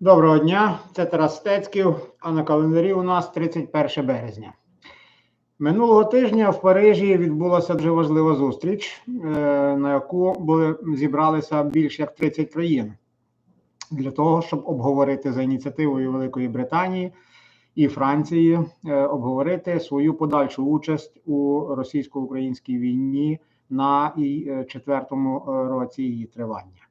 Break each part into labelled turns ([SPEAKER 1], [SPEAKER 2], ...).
[SPEAKER 1] Доброго дня, це Тарас Стецьків, а на календарі у нас 31 березня. Минулого тижня в Парижі відбулася дуже важлива зустріч, е, на яку були зібралися більш як 30 країн для того, щоб обговорити за ініціативою Великої Британії і Франції, е, обговорити свою подальшу участь у російсько-українській війні на е, четвертому році її тривання.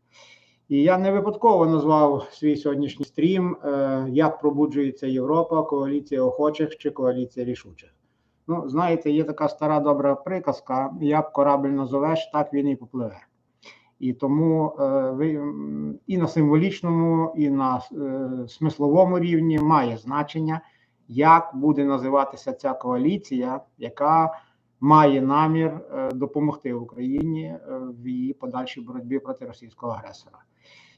[SPEAKER 1] І я не випадково назвав свій сьогоднішній стрім е, Як пробуджується Європа, коаліція охочих чи коаліція рішучих. Ну, знаєте, є така стара добра приказка: як корабль назовеш, так він і попливе. І тому е, ви і на символічному, і на е, смисловому рівні має значення, як буде називатися ця коаліція, яка має намір допомогти Україні в її подальшій боротьбі проти російського агресора.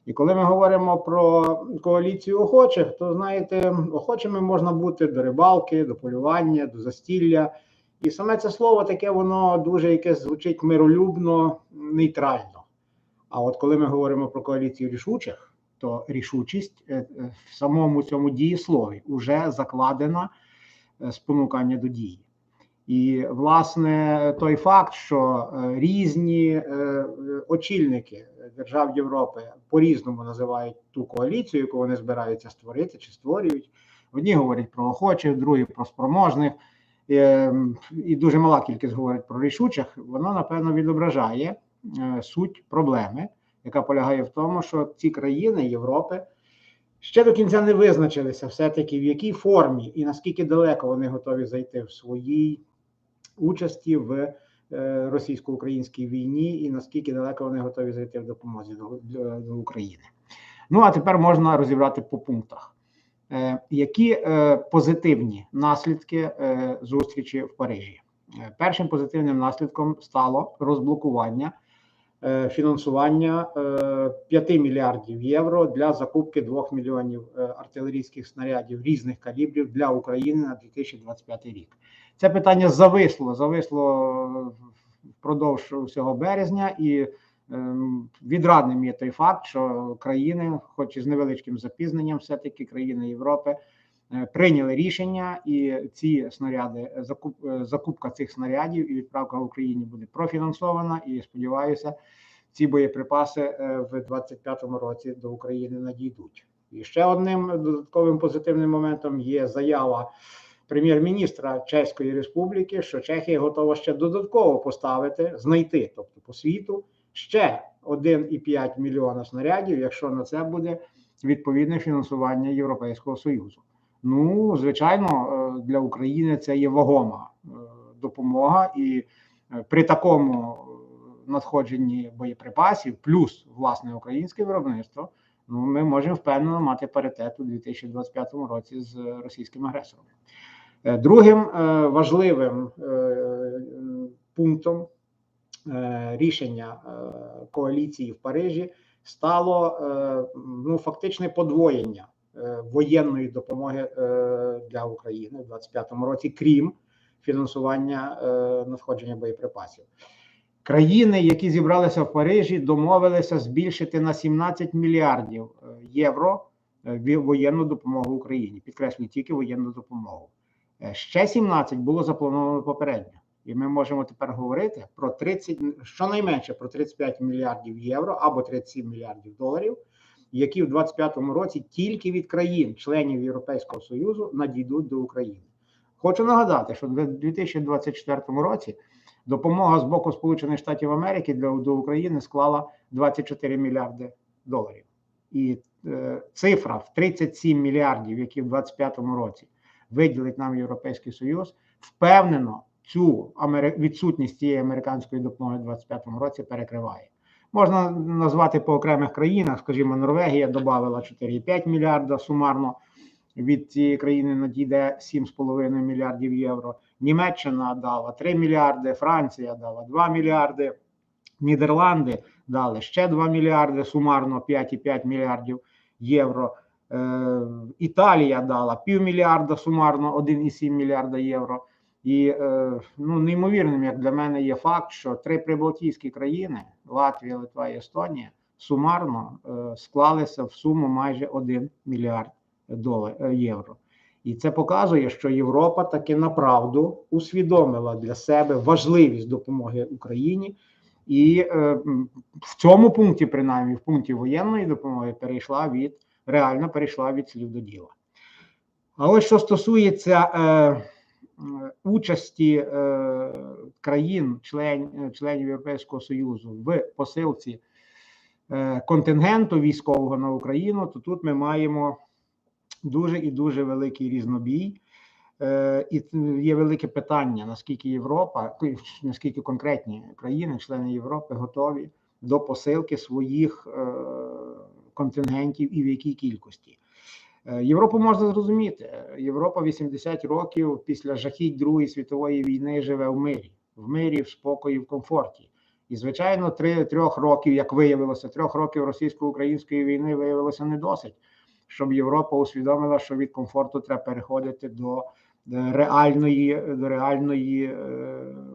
[SPEAKER 1] І коли ми говоримо про коаліцію охочих, то знаєте, охочими можна бути до рибалки, до полювання, до застілля. І саме це слово таке, воно дуже якесь звучить миролюбно, нейтрально. А от коли ми говоримо про коаліцію рішучих, то рішучість е, е, в самому цьому дієслові вже закладена е, спонукання до дії. І, власне, той факт, що е, різні е, очільники держав Європи по-різному називають ту коаліцію, яку вони збираються створити чи створюють. Одні говорять про охочих, другі про спроможних, е, і дуже мала кількість говорить про рішучих. Воно напевно відображає е, суть проблеми, яка полягає в тому, що ці країни Європи ще до кінця не визначилися, все-таки в якій формі і наскільки далеко вони готові зайти в своїй участі в е, російсько-українській війні, і наскільки далеко вони готові зайти в допомозі до, до, до України. Ну а тепер можна розібрати по пунктах. Е, які е, позитивні наслідки зустрічі в Парижі? Першим позитивним наслідком стало розблокування фінансування е, 5 мільярдів євро для закупки 2 мільйонів артилерійських снарядів різних калібрів для України на 2025 рік. Це питання зависло, зависло впродовж всього березня, і ем, відрадним є той факт, що країни, хоч і з невеличким запізненням, все-таки країни Європи е, прийняли рішення, і ці снаряди, е, закуп, е, закупка цих снарядів і відправка в Україні буде профінансована. І сподіваюся, ці боєприпаси в 25-му році до України надійдуть. І ще одним додатковим позитивним моментом є заява прем'єр-міністра Чеської Республіки, що Чехія готова ще додатково поставити, знайти, тобто по світу, ще 1,5 мільйона снарядів, якщо на це буде відповідне фінансування Європейського Союзу. Ну, звичайно, е, для України це є вагома е, допомога, і е, при такому надходженні боєприпасів, плюс власне українське виробництво, ну ми можемо впевнено мати паритет у 2025 році з російським агресором. Е, Другим е, важливим е, пунктом рішення коаліції в Парижі стало ну, фактичне подвоєння воєнної допомоги для України в 2025 році, крім фінансування надходження боєприпасів. Країни, які зібралися в Парижі, домовилися збільшити на 17 мільярдів євро воєнну допомогу Україні. Підкреслюю тільки воєнну допомогу. Е, Ще 17 було заплановано попередньо, і ми можемо тепер говорити про 30, щонайменше про 35 мільярдів євро або 37 мільярдів доларів, які в 2025 році тільки від країн, членів Європейського Союзу, надійдуть до України. Хочу нагадати, що в 2024 році допомога з боку Сполучених Штатів Америки для до України склала 24 мільярди доларів, і е, цифра в 37 мільярдів, які в 2025 році виділить нам Європейський Союз, впевнено цю відсутність цієї американської допомоги в 2025 році перекриває. Можна назвати по окремих країнах, скажімо, Норвегія додавала 4,5 мільярда сумарно. Від цієї країни надійде 7,5 мільярдів євро. Німеччина дала 3 мільярди, Франція дала 2 мільярди, Нідерланди дали ще 2 мільярди, сумарно 5,5 мільярдів євро. Е, Італія дала півмільярда, сумарно 1,7 мільярда євро. І е, ну, неймовірним, як для мене, є факт, що три прибалтійські країни Латвія, Литва і Естонія сумарно е, склалися в суму майже 1 мільярд долар, євро. І це показує, що Європа таки направду усвідомила для себе важливість допомоги Україні, і в цьому пункті, принаймні, в пункті воєнної допомоги, перейшла від реально перейшла від слів до діла. А ось що стосується е, е, участі е, країн, член, е, членів Європейського Союзу в посилці е, контингенту військового на Україну, то тут ми маємо дуже і дуже великий різнобій. Е, І є велике питання, наскільки Європа, наскільки конкретні країни, члени Європи, готові до посилки своїх контингентів і в якій кількості. Е, Європу можна зрозуміти. Європа 80 років після жахіть Другої світової війни живе в мирі, в мирі, в спокої, в комфорті. І, звичайно, трьох років, як виявилося, трьох років російсько-української війни виявилося не досить, щоб Європа усвідомила, що від комфорту треба переходити до реальної, до реальної е,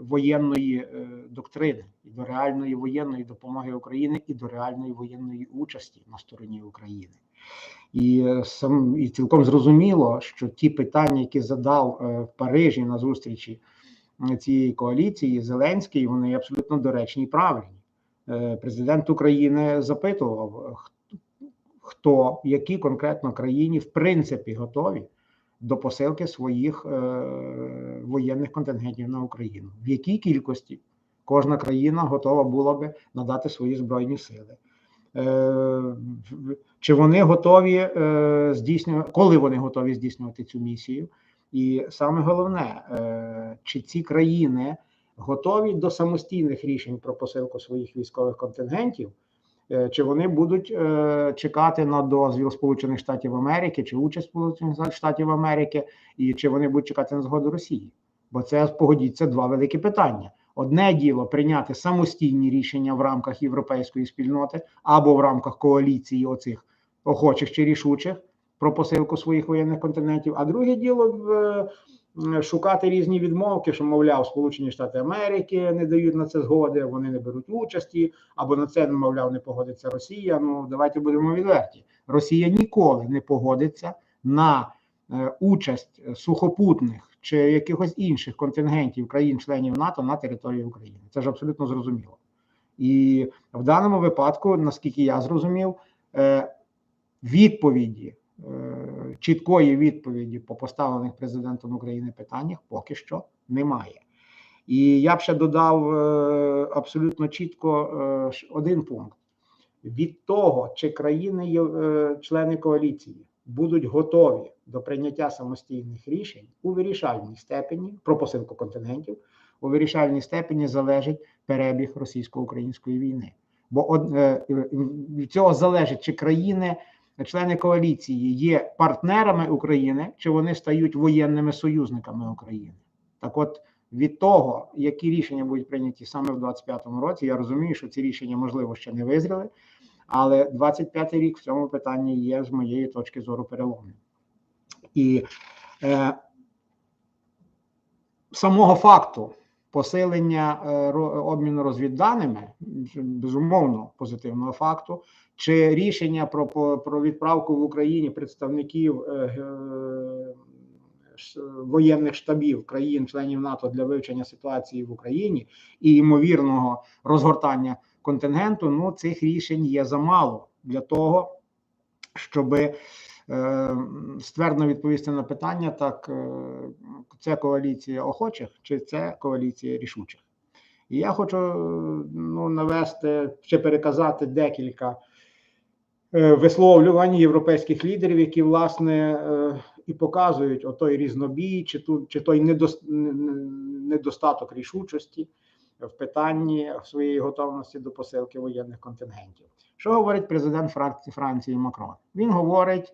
[SPEAKER 1] воєнної е, доктрини, і до реальної воєнної допомоги Україні, і до реальної воєнної участі на стороні України. І е, сам і цілком зрозуміло, що ті питання, які задав в Парижі на зустрічі цієї коаліції, Зеленський, вони абсолютно доречні і правильні. Президент України запитував, хто, які конкретно країні в принципі готові до посилки своїх е, воєнних контингентів на Україну. В якій кількості кожна країна готова була би надати свої збройні сили. Е, чи вони готові е, здійснювати, коли вони готові здійснювати цю місію? І саме головне, чи ці країни готові до самостійних рішень про посилку своїх військових контингентів, чи вони будуть е, чекати на дозвіл Сполучених Штатів Америки, чи участь Сполучених Штатів Америки, і чи вони будуть чекати на згоду Росії? Бо це погодіться два великі питання. Одне діло прийняти самостійні рішення в рамках європейської спільноти або в рамках коаліції оцих охочих чи рішучих про посилку своїх воєнних континентів. А друге діло в, е, шукати різні відмовки, що мовляв, Сполучені Штати Америки не дають на це згоди, вони не беруть участі, або на це мовляв не погодиться Росія. Ну давайте будемо відверті. Росія ніколи не погодиться на е, участь сухопутних чи якихось інших контингентів країн-членів НАТО на території України. Це ж абсолютно зрозуміло. І в даному випадку, наскільки я зрозумів, е, відповіді, чіткої відповіді по поставлених президентом України питаннях поки що немає. І я б ще додав е, абсолютно чітко е, один пункт: від того, чи країни, е, члени коаліції, будуть готові до прийняття самостійних рішень у вирішальній степені про посилку контингентів, у вирішальній степені залежить перебіг російсько-української війни. Бо е, е, від цього залежить, чи країни, члени коаліції, є партнерами України, чи вони стають воєнними союзниками України. Так, от від того, які рішення будуть прийняті саме в 25-му році, я розумію, що ці рішення можливо ще не визріли, але 25-й рік в цьому питанні є з моєї точки зору переломним. І е, самого факту посилення е, обміну розвідданими, безумовно, позитивного факту, чи рішення про, про відправку в Україні представників е, ш- воєнних штабів країн-членів НАТО для вивчення ситуації в Україні і ймовірного розгортання контингенту, ну цих рішень є замало для того, щоб е, ствердно відповісти на питання, так е, це коаліція охочих чи це коаліція рішучих. І я хочу е, ну, навести чи переказати декілька е, висловлювань європейських лідерів, які власне е, і показують отой різнобій, чи ту чи той недос, не- не- недостаток рішучості в питанні своєї готовності до посилки воєнних контингентів. Що говорить президент Франції, Франції Макрон? Він говорить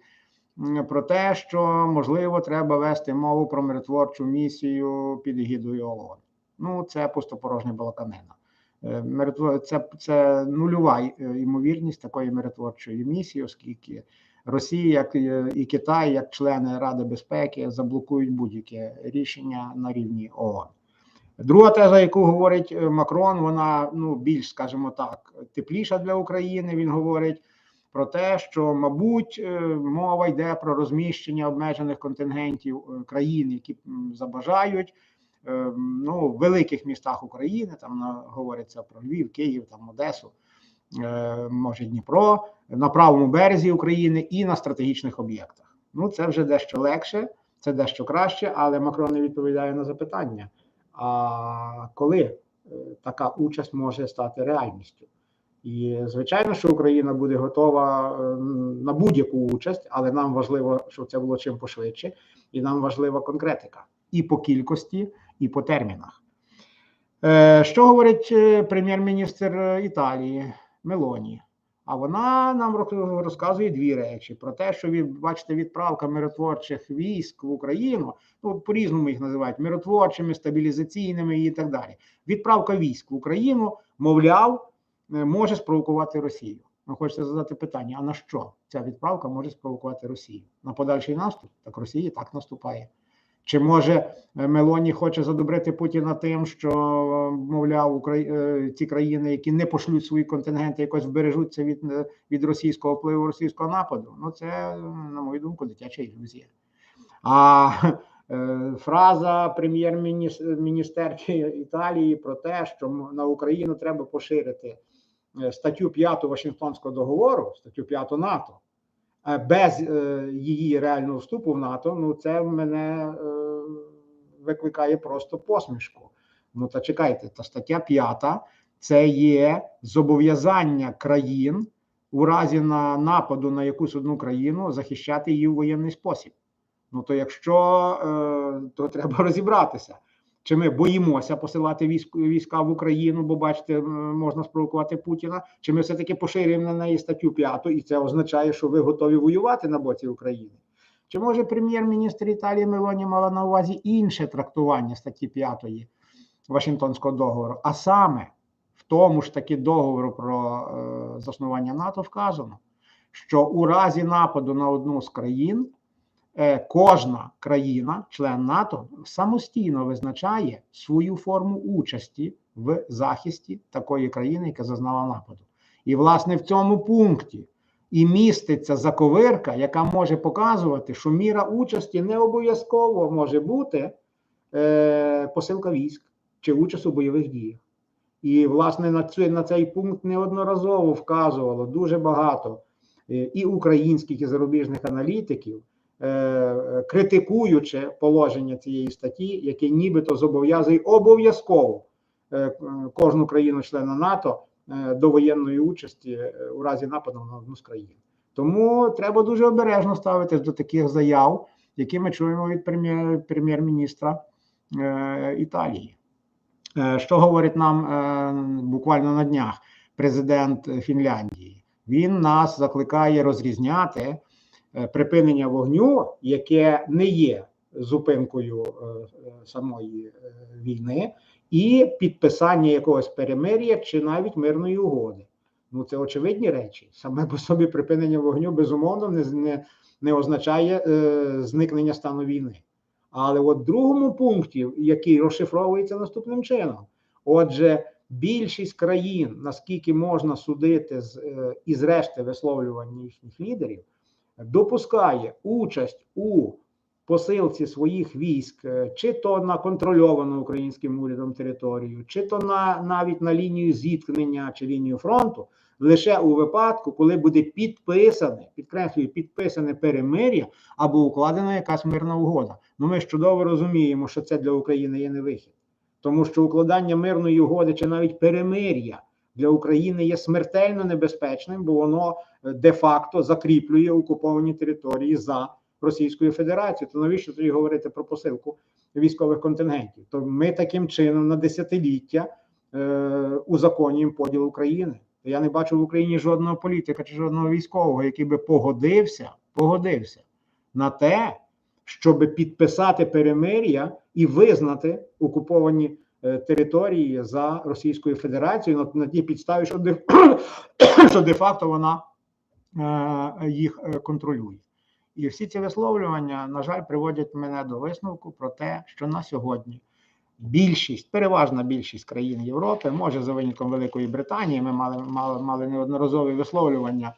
[SPEAKER 1] про те, що можливо треба вести мову про миротворчу місію під егідою ООН. Ну, це пустопорожня балаканина. Е, Це, це нульова е, ймовірність такої миротворчої місії, оскільки Росія як і- і Китай, як члени Ради безпеки, заблокують будь-яке рішення на рівні ООН. Друга теза, яку говорить е, Макрон, вона ну більш, скажімо так, тепліша для України. Він говорить про те, що, мабуть, е, мова йде про розміщення обмежених контингентів е, країн, які забажають. е, Ну, в великих містах України там говориться про Львів, Київ, там Одесу, може Дніпро, на правому березі України і на стратегічних об'єктах. Ну, це вже дещо легше, це дещо краще, але Макрон не відповідає на запитання. А коли така участь може стати реальністю? І звичайно, що Україна буде готова е, на будь-яку участь, але нам важливо, щоб це було чим пошвидше, і нам важлива конкретика і по кількості, і по термінах. Е, Що говорить е, прем'єр-міністр Італії Мелоні? А вона нам розказує дві речі: про те, що від, бачите, відправка миротворчих військ в Україну, ну по-різному їх називають миротворчими, стабілізаційними і так далі. Відправка військ в Україну, мовляв, може спровокувати Росію. Ви хочете задати питання: а на що ця відправка може спровокувати Росію? На подальший наступ? Так Росія так наступає. Чи може е, Мелоні хоче задобрити Путіна тим, що е, мовляв Украї... е, ті країни, які не пошлють свої контингенти, якось вбережуться від, е, від російського впливу, російського нападу? Ну це, е, на мою думку, дитяча ілюзія. А е, фраза прем'єр-міністерки Італії про те, що на Україну треба поширити е, статтю 5 Вашингтонського договору, статтю 5 НАТО, е, без е, її реального вступу в НАТО, ну це мене е, викликає просто посмішку. Ну та чекайте, та стаття 5 це є зобов'язання країн у разі на нападу на якусь одну країну захищати її в воєнний спосіб. Ну то якщо е, то треба розібратися, чи ми боїмося посилати військ, війська в Україну, бо бачите, можна спровокувати Путіна, чи ми все-таки поширюємо на неї статтю 5, і це означає, що ви готові воювати на боці України? Чи може прем'єр-міністр Італії Мелоні мала на увазі інше трактування статті 5 Вашингтонського договору? А саме в тому ж таки договору про е, заснування НАТО вказано, що у разі нападу на одну з країн кожна країна, член НАТО, самостійно визначає свою форму участі в захисті такої країни, яка зазнала нападу. І, власне, в цьому пункті і міститься заковирка, яка може показувати, що міра участі не обов'язково може бути е, посилка військ чи участь у бойових діях. І, власне, на, цю, на цей пункт неодноразово вказувало дуже багато е, і українських, і зарубіжних аналітиків, е, критикуючи положення цієї статті, яке нібито зобов'язує обов'язково е, кожну країну-члена НАТО е, до воєнної участі е, у разі нападу на одну з країн. Тому треба дуже обережно ставитись до таких заяв, які ми чуємо від прем'єр- прем'єр-міністра е, Італії. Е, Що говорить нам е, буквально на днях президент Фінляндії? Він нас закликає розрізняти е, припинення вогню, яке не є зупинкою е, е, самої е, війни, і підписання якогось перемир'я чи навіть мирної угоди. Ну це очевидні речі. Саме по собі припинення вогню безумовно не, не, не означає е, зникнення стану війни. Але от другому пункті, який розшифровується наступним чином, отже, більшість країн, наскільки можна судити з е, із решти висловлювань їхніх лідерів, допускає участь у посилці своїх військ, е, чи то на контрольовану українським урядом територію, чи то на навіть на лінію зіткнення чи лінію фронту, лише у випадку, коли буде підписане, підкреслюю, підписане перемир'я або укладена якась мирна угода. Ну ми ж чудово розуміємо, що це для України є не вихід, тому що укладання мирної угоди чи навіть перемир'я для України є смертельно небезпечним, бо воно е, де-факто закріплює окуповані території за Російською Федерацією. То навіщо тоді говорити про посилку військових контингентів? То ми таким чином на десятиліття е, узаконюємо поділ України. Я не бачу в Україні жодного політика чи жодного військового, який би погодився, погодився на те, щоб підписати перемир'я і визнати окуповані території за Російською Федерацією на, на тій підставі, що де, що де-факто вона е, їх е, контролює. І всі ці висловлювання, на жаль, приводять мене до висновку про те, що на сьогодні більшість, переважна більшість країн Європи, може за винятком Великої Британії. Ми мали мали, мали неодноразові висловлювання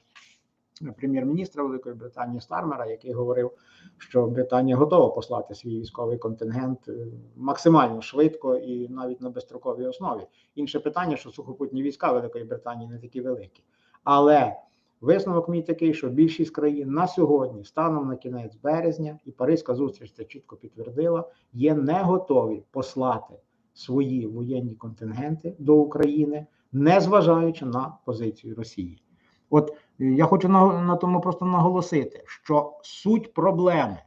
[SPEAKER 1] прем'єр-міністра Великої Британії Стармера, який говорив, що Британія готова послати свій військовий контингент е, максимально швидко і навіть на безстроковій основі. Інше питання, що сухопутні війська Великої Британії не такі великі, але Висновок мій такий, що більшість країн на сьогодні, станом на кінець березня, і Паризька зустріч це чітко підтвердила, є не готові послати свої воєнні контингенти до України, не зважаючи на позицію Росії. От я хочу на, на тому просто наголосити, що суть проблеми,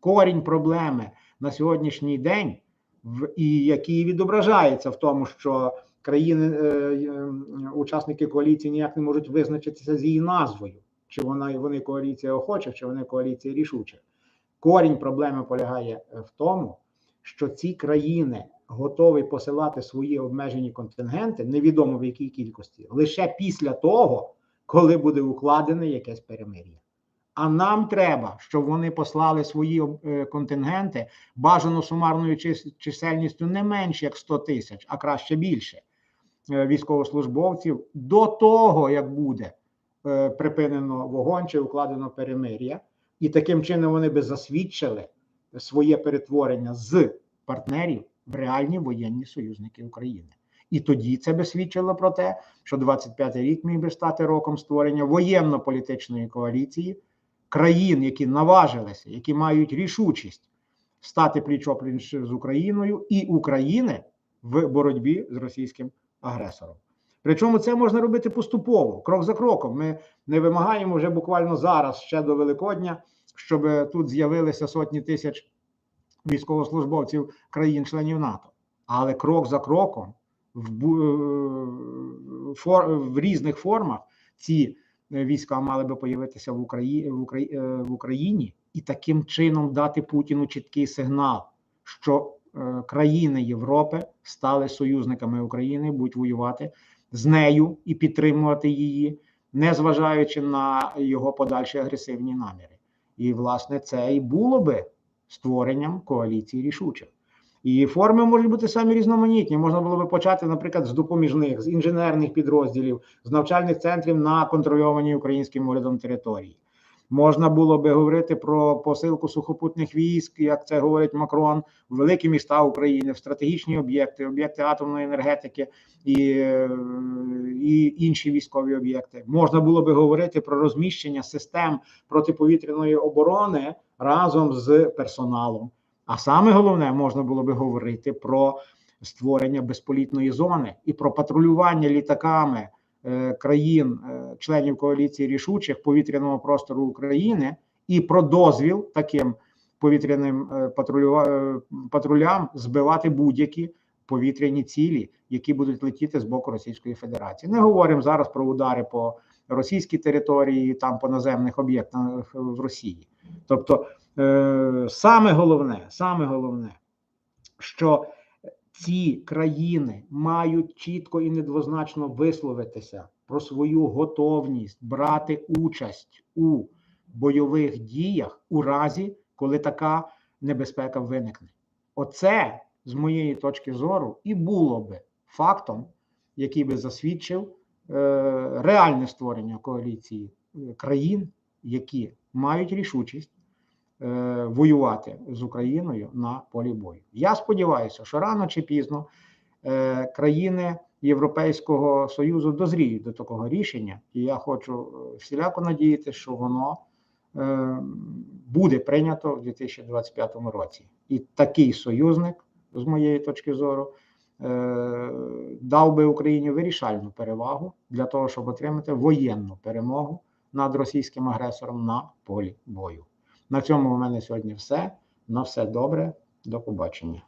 [SPEAKER 1] корінь проблеми на сьогоднішній день, в і який відображається в тому, що країни, е, е, учасники коаліції ніяк не можуть визначитися з її назвою, чи вона вони коаліція охочих, чи вони коаліція рішучих. Корінь проблеми полягає в тому, що ці країни готові посилати свої обмежені контингенти, невідомо в якій кількості, лише після того, коли буде укладене якесь перемир'я. А нам треба, щоб вони послали свої е, контингенти бажано сумарною чисельністю не менше як 100 тисяч, а краще більше е, військовослужбовців до того, як буде е, припинено вогонь чи укладено перемир'я, і таким чином вони би засвідчили своє перетворення з партнерів в реальні воєнні союзники України. І тоді це би свідчило про те, що 25-й рік міг би стати роком створення воєнно-політичної коаліції країн, які наважилися, які мають рішучість стати пліч-опліч з Україною і України в боротьбі з російським агресором. Причому це можна робити поступово, крок за кроком. Ми не вимагаємо вже буквально зараз, ще до Великодня, щоб тут з'явилися сотні тисяч військовослужбовців країн-членів НАТО. Але крок за кроком е, в різних формах ці е, війська мали би появитися в Україні, е, в Україні і таким чином дати Путіну чіткий сигнал, що країни Європи стали союзниками України, будуть воювати з нею і підтримувати її, не зважаючи на його подальші агресивні наміри. І, власне, це і було би створенням коаліції рішучих. І форми можуть бути самі різноманітні. Можна було би почати, наприклад, з допоміжних, з інженерних підрозділів, з навчальних центрів на контрольованій українським урядом території. Можна було би говорити про посилку сухопутних військ, як це говорить Макрон, в великі міста України, в стратегічні об'єкти, об'єкти атомної енергетики і, і інші військові об'єкти. Можна було би говорити про розміщення систем протиповітряної оборони разом з персоналом. А саме головне, можна було би говорити про створення безполітної зони і про патрулювання літаками е, країн, е, членів коаліції рішучих повітряного простору України, і про дозвіл таким повітряним е, патрулюва- е, патрулям збивати будь-які повітряні цілі, які будуть летіти з боку Російської Федерації. Не говоримо зараз про удари по російській території, там по наземних об'єктах в Росії. Тобто, е, саме головне, саме головне, що ці країни мають чітко і недвозначно висловитися про свою готовність брати участь у бойових діях у разі, коли така небезпека виникне. Оце, з моєї точки зору, і було би фактом, який би засвідчив е, реальне створення коаліції е, країн, які мають рішучість е, воювати з Україною на полі бою. Я сподіваюся, що рано чи пізно е, країни Європейського Союзу дозріють до такого рішення, і я хочу е, всіляко надіятися, що воно буде прийнято в 2025 році. І такий союзник, з моєї точки зору, дав би Україні вирішальну перевагу для того, щоб отримати воєнну перемогу над російським агресором на полі бою. На цьому у мене сьогодні все. На все добре. До побачення.